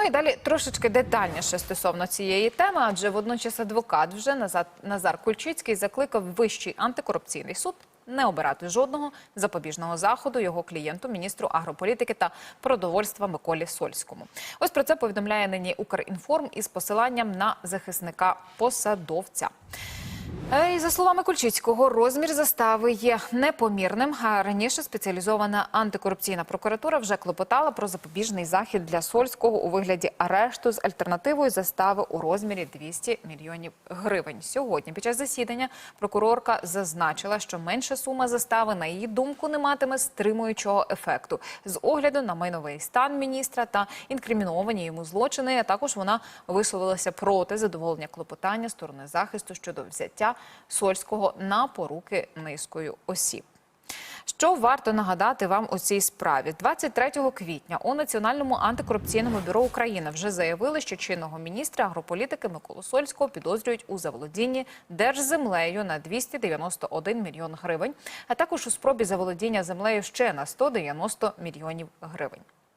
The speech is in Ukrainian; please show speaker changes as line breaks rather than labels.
Ну і далі трошечки детальніше стосовно цієї теми, адже водночас адвокат вже Назар, Назар Кульчицький закликав Вищий антикорупційний суд не обирати жодного запобіжного заходу його клієнту, міністру агрополітики та продовольства Миколі Сольському. Ось про це повідомляє нині Укрінформ із посиланням на захисника посадовця. Е, І за словами Кульчицького, розмір застави є непомірним. А раніше спеціалізована антикорупційна прокуратура вже клопотала про запобіжний захід для Сольського у вигляді арешту з альтернативою застави у розмірі 200 мільйонів гривень. Сьогодні під час засідання прокурорка зазначила, що менша сума застави, на її думку, не матиме стримуючого ефекту з огляду на майновий стан міністра та інкриміновані йому злочини. А також вона висловилася проти задоволення клопотання сторони захисту щодо взяття Сольського на поруки низкою осіб. Що варто нагадати вам у цій справі? 23 квітня у Національному антикорупційному бюро України вже заявили, що чинного міністра агрополітики Миколу Сольського підозрюють у заволодінні держземлею на 291 мільйон гривень, а також у спробі заволодіння землею ще на 190 мільйонів гривень.